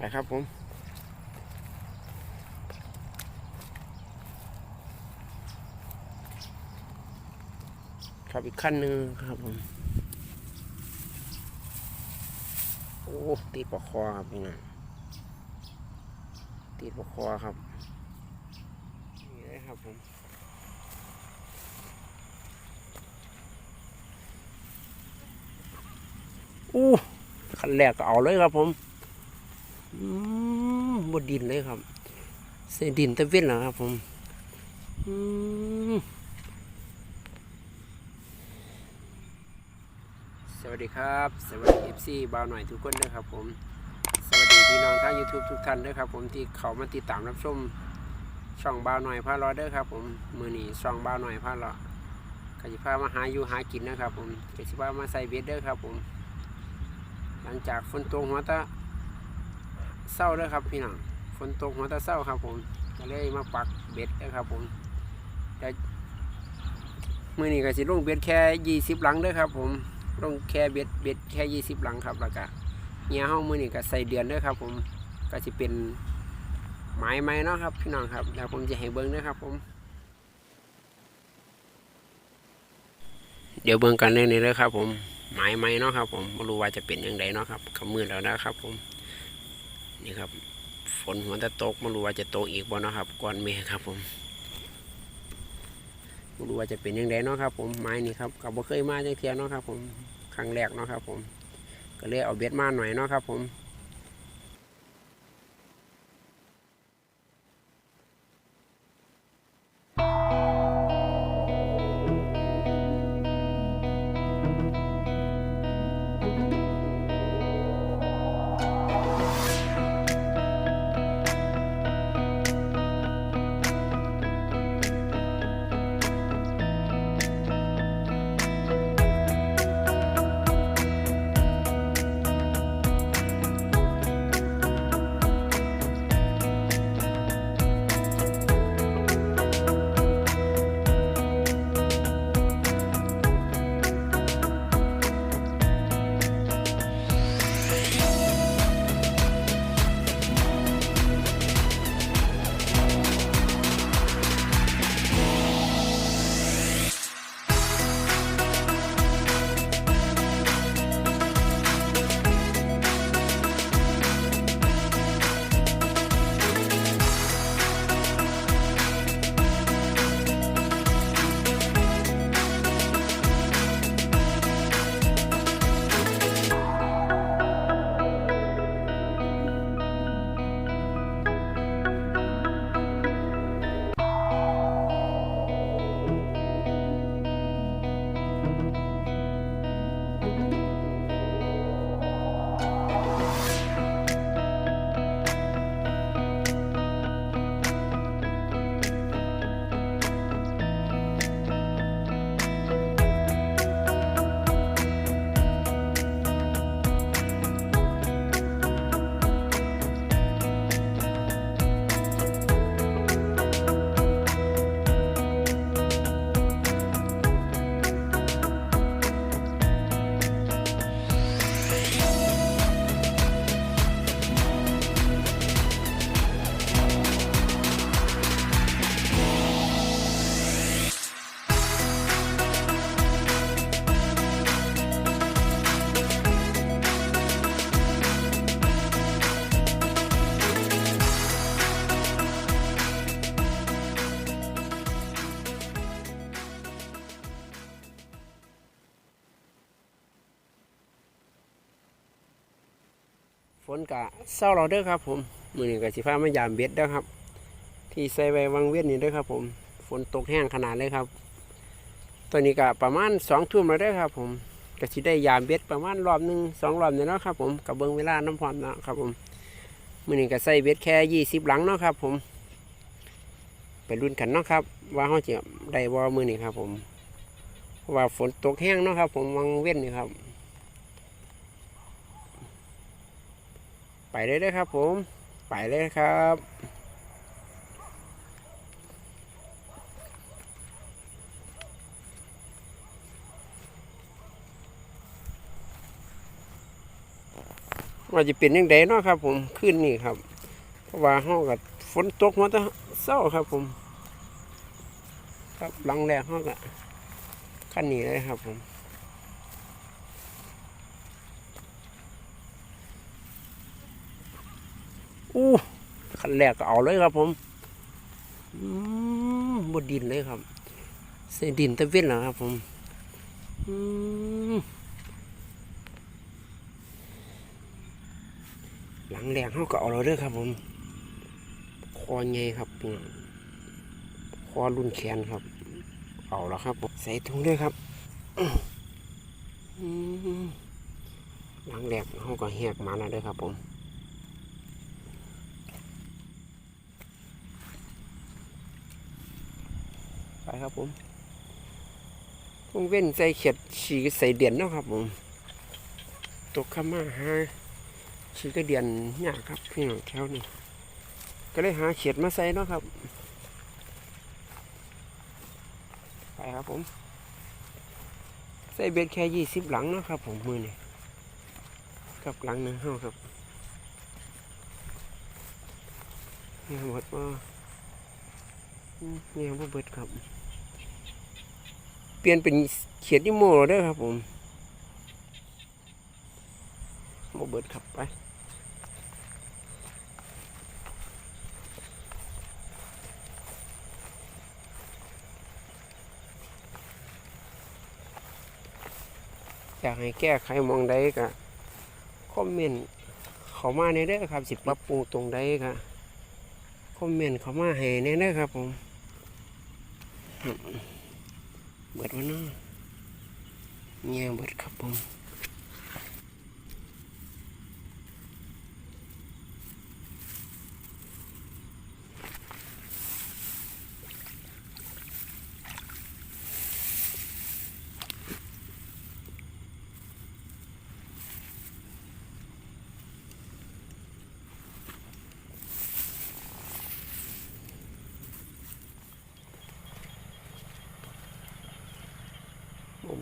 ไปครับผมครับอีกขั้นหนึ่งครับผมโอ้ตีปลอกคอครับพี่น้องตีปลอกคอครับนี่เลยครับผมอู้ขั้นแรกก็เอาเลยครับผม บดดินเลยครับเส้นดินตะเวนเหรอครับผมสวัสดีครับ สวัสดีเอฟซีบ่าวหน่อยทุกคนนะครับผม สวัสดีพี่น้องทาง YouTube ทุกท่านด้วยครับผมที่เขามาติดตามรับชมช่องบ่าวหน่อยพาลาะเด้อครับผมมือนี้ช่องบ่าวหน่อยพาเลาะกสิพามาหาอยู่หากินนะครับผมกสิพามาใส่เบ็ดเด้อครับผม หลังจากฝนตกหัวตะ เศร้าเด้อครับพี่น้องฝนตกหัวตะเศร้าครับ ผมก็เลยมาปักเบ็ดนะครับ ผมแต่มือนี้ก็สิลงเบ็ดแค่ยี่สิบหลังเด้อครับ ผมลงแค่เบ็ดเบ็ดแค่ยี่สิบหลังครับแล้วก็เงี้ยห้องมือนี่ก็ใส่เดือนด้วยครับ ผมก็จะเป็นไม้ไม้เนาะครับ พี่น้องครับแล้วผมจะให้เบิ้งด้วยครับ ผม เดี๋ยวเบิ้งกันเรื่องนี้เลยครับ ผมไม้ไม้เนาะครับ ผมไม่รู้ว่าจะเป็นยังไงเนาะครับขมือแล้วนะครับ ผม นี่ครับ ฝนหัวจะตกไม่รู้ว่าจะตกอีกบ่นะครับก่อนเมฆครับผมไม่รู้ว่าจะเป็นยังไงเนาะครับ ผมไม้นี่ครับกับบ่เคยมาจังเทียเนาะครับ ผมครั้งแรกเนาะครับ ผม ก็เลยเอาเบ็ดมาหน่อยเนาะครับ ผม กะเศร้าเราเด้อครับ ผมมือนี้ก็สิฟ้ามายามเบ็ดเด้อครับ ที่ใส่ไว้วังเวียนนี่เด้อครับ ผม ฝนตกแห้งขนาดเลยครับ ตอนนี้ก็ประมาณสองทุ่มแล้วเด้อครับ ผมก็สิได้ยามเบ็ดประมาณรอบหนึ่งสองรอบเนี่ยเนาะครับผมกับเบิ้งเวลาน้ำพร้อมเนาะครับผมมือนี้ก็ใส่เบ็ดแค่ยี่สิบหลังเนาะครับ ผมไปรุ่นกันเนาะครับ ว่าเขาจะได้บ่มือนี้ครับ ผมว่าฝนตกแห้งเนาะครับ ผมวังเวียนนี่ครับ ไปเลยนะครับ ผม ไปเลยครับว่าจะเป็นยังไงเนาะครับ ผมขึ้นนี่ครับ เพราะว่าห้องกับฝนตกมาแต่เศร้าครับ ผม ครับหลังแรกห้องกับขั้นนี้เลยครับ ผม อู้ขันแรกก็เอาเลยครับผมอืมบดดินเลยครับเส้นดินตะเวนเหรอครับ ผมหลังแรงเขาก็เอาเราด้อครับ ผม คอใหญ่ครับพี่น้องคอรุ่นแขนครับ เอาแล้วครับผมใส่ถุงด้วยครับหลังแรกเขาก็แหกมาแล้วด้อครับ ผม ครับผมต้องเว้นใส่เขียดฉีกใส่เดียนเนาะครับผมตกข้ามาหาชีกเดียนยากครับพี่น้องแถวนี้ก็เลยหาเขียดมาใส่เนาะครับ ไปครับผม ใส่เบ็ดแค่ยี่สิบหลังเนาะครับผมมือนี่กับหลังหนึ่งเท่าครับเนี่ยหมดว่าเนี่ยบ่เบิดครับ เปลี่ยนเป็นเขียดนิโมแล้วเด้อครับผมบ่เบิดครับไปอยากให้แก้ไขมองใดก็คอมเมนต์เขามาในเด้อครับ สิปรับปรุงตรงใดก็คอมเมนต์เขามาให้ในเด้อครับผม เบิดวะเนาะเงี้ยเบิดครับผม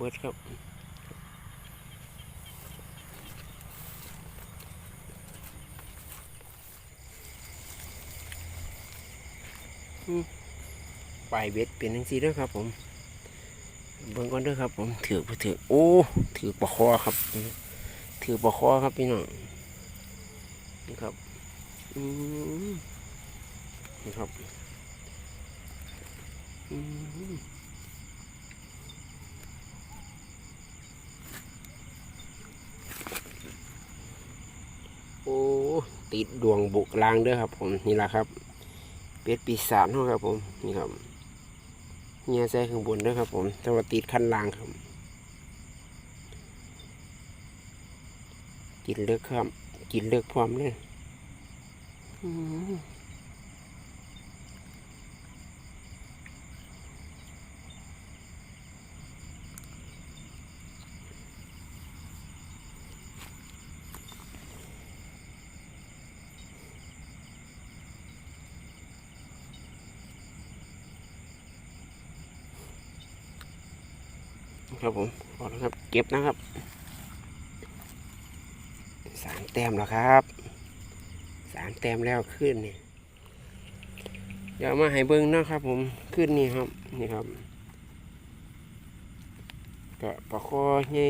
บิดครับปลายเบ็ดเป็นทั้งสีด้วยครับ ผม เบิ่งก่อนเด้วยครับ ผมถือบ่ถือโอ้ถือปลาคอครับ ถือปลาคอครับพี่น้องนี่ครับอืมนี่ครับอืม โอ้ ติดดวงบุกลางเด้อครับ ผมนี่แหละครับเป็ดปีศาจนาะครับผมนี่ครับเงียใส่ข้างบนเด้อครับ ผมแต่ว่าติดขั้นล่างครับกินเลือกครับ กินเลือกพร้อมเลยอืม ครับผมพอแล้วครับ เก็บนะครับสามแต้มแล้วครับสามแต้มแล้วขึ้นนี่เดี๋ยวมาให้เบิ้งนาะครับ ผมขึ้นนี่ครับนี่ครับก็ปลาคอใหญ่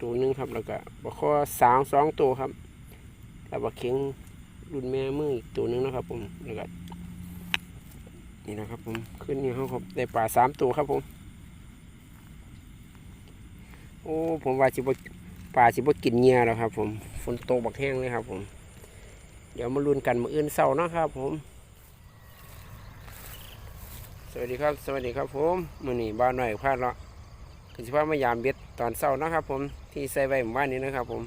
ตัวนึงครับ แล้วก็ปลาคอสาวสองตัวครับ แล้วปลาเข็งรุ่นแม่มืออีกตัวนึงนะครับ ผมแล้วก็นี่นะครับ ผมขึ้นนี่ครับผมได้ปลาสามตัวครับผม โอ้ผมว่าสิบปลาสิบกินเงียแล้วครับ ผมฝนตกบักแห้งเลยครับ ผม เดี๋ยวมาลุ้นกันมืออื่นเสาร์นะครับ ผม สวัสดีครับ สวัสดีครับ ผมมือนี้บ้านหน่อยพลาดละคือสิพามายามเบ็ดตอนเสาร์นะครับ ผมที่ใส่ไว้หมู่บ้านนี้นะครับ ผม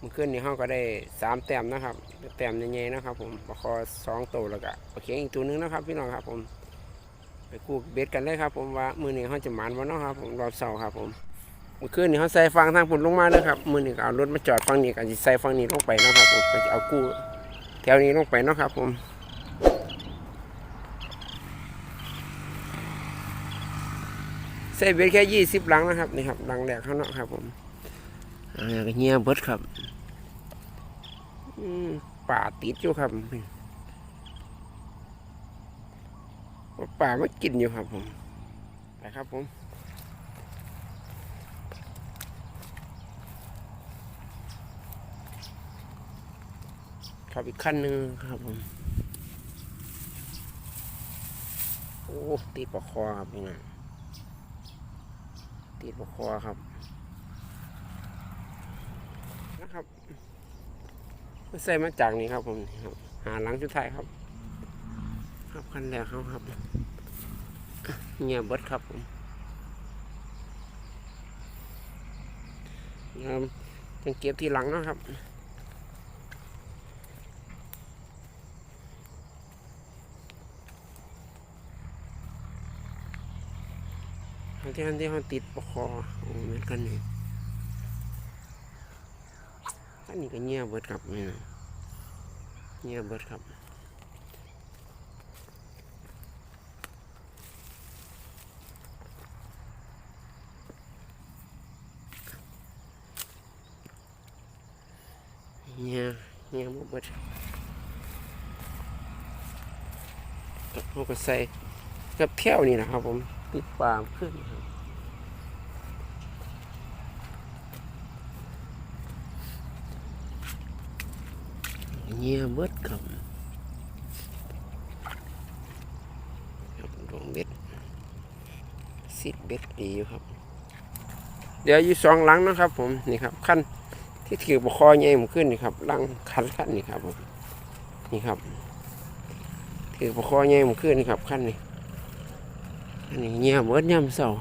มื่อคืนนี้ห้องก็ได้สามแต้มนะครับแต้มใหญ่ๆนะครับ ผมปลาคอสองตัวแล้วก็ปลาเข็งอีกตัวนึงนะครับ พี่น้องครับ ผมไปกูเบ็ดกันเลยครับ ผมว่ามือนี้เขาจะหมานบ่เนาะครับ ผมรอบเสาร์ครับผม มื่อคืนนี่เขาใส่ฟังทางผลลงมาเลยครับมือนี่เอารถมาจอดฟังนี่ก็จะใส่ฟังนี้ลงไปนะครับผมจะเอากู้แถวนี้ลงไปนะครับผมใส่เบ็ดแค่ยี่สิบลังนะครับนี่ครับลังแรกเขาเนาะครับ ผมอ่าเงียบเบิดครับอืป่าติดอยู่ครับป่ามากินอยู่ครับผมไปครับผม ครับอีกขั้นหนึ่งครับผมโอ้ตีปลาคอครับนี่นะตีปลาคอครับนะครับใส่มาจากนี้ครับผมครับหาหลังชุดไทยครับ ครับขั้นแรกเขาครับเงียบเบิดครับผมครับจังเก็บที่หลังนะครับ ที่อันที่เขาติดปลาคอโอ้เหมือนกันนี่อันนี้ก็เงียบเบิดครับนี่นะเงียบเบิดครับเงียบเงียบเบิดเขาก็ใส่กับเที่ยวนี่นะครับผมติดปลาขึ้นครับ เงียบเบิดครับดวงเบ็ดสิบเบ็ดดีอยู่ครับ เดี๋ยวอยู่สองหลังนะครับ ผมนี่ครับขั้นที่ถือบคอใหญ่ผมขึ้นนี่ครับลังคันขั้นนี่ครับผมนี่ครับ ถือบคอใหญ่ผมขึ้นนี่ครับขั้นนี่อันนี้เงียบเบิดยามเสาร์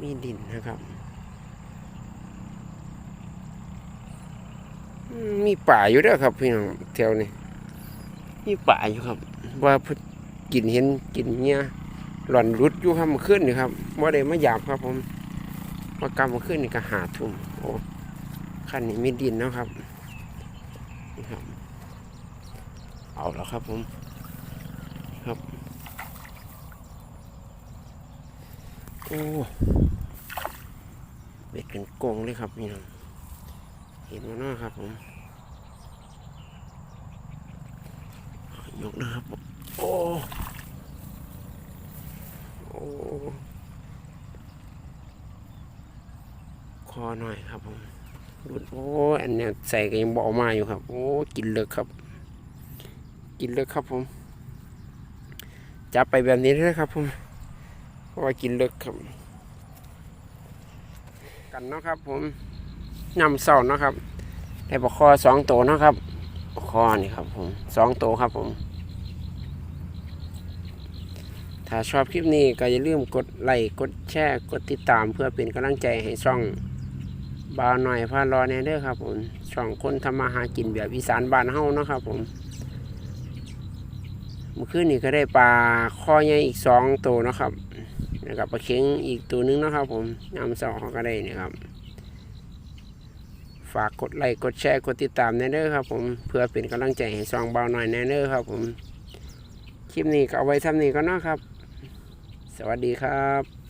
มีดินนะครับอื มมีป่าอยู่เด้วยครับพี่น้องแถวนี้มีป่าอยู่ครับ ว่าเพิ่นกินเห็นกินเงี้ยหล่อนรุดอยู่ครับเมาขึ้นนี่ครับว่าได้มาหยาบครับ ผมมากำมาขึ้นนี่ก็หาทุ่มโอ้ขั้นนี้มีดินเนาะครับนี่ครับ เอาแล้วครับผมครับโอ้เบ็ดกันโกงเลยครับพี่น้อง เห็นมาเนะครับผมยกนะครับ โอ้ โอ้ คอหน่อยครับผมดูโอ้อันเนี้ยใส่ก็ยังบอกมาอยู่ครับ โอ้ กินเลิกครับ กินเลยครับผม จับไปแบบนี้เลยครับผม เพราะว่ากินเลิกครับ กันเนาะครับผม นำเสานะครับได้ปลาคอสองตัวนะครับปลาคอนี่ครับผมสองตัวครับผม ถ้าชอบคลิปนี้ก็อย่าลืมกดไลค์กดแชร์กดติดตามเพื่อเป็นกำลังใจให้ช่องบาวหน่อยพารอแน่เด้อครับผมช่องคนทำมาหากินแบบอีสานบ้านเฮานะครับผมเมื่อคืนนี้ก็ได้ปลาข้อใหญ่อีกสองตัวนะครับแล้วก็ปลาเค็งอีกตัวหนึงนะครับผมยำสองก็ได้นี่ครับ ฝากกดไลค์กดแชร์กดติดตามแน่เด้อครับ ผมเพื่อเป็นกำลังใจให้ซองเบาหน่อยแน่เด้อครับผมคลิปนี้ก็เอาไว้ทำนี้ก็นาะครับ สวัสดีครับ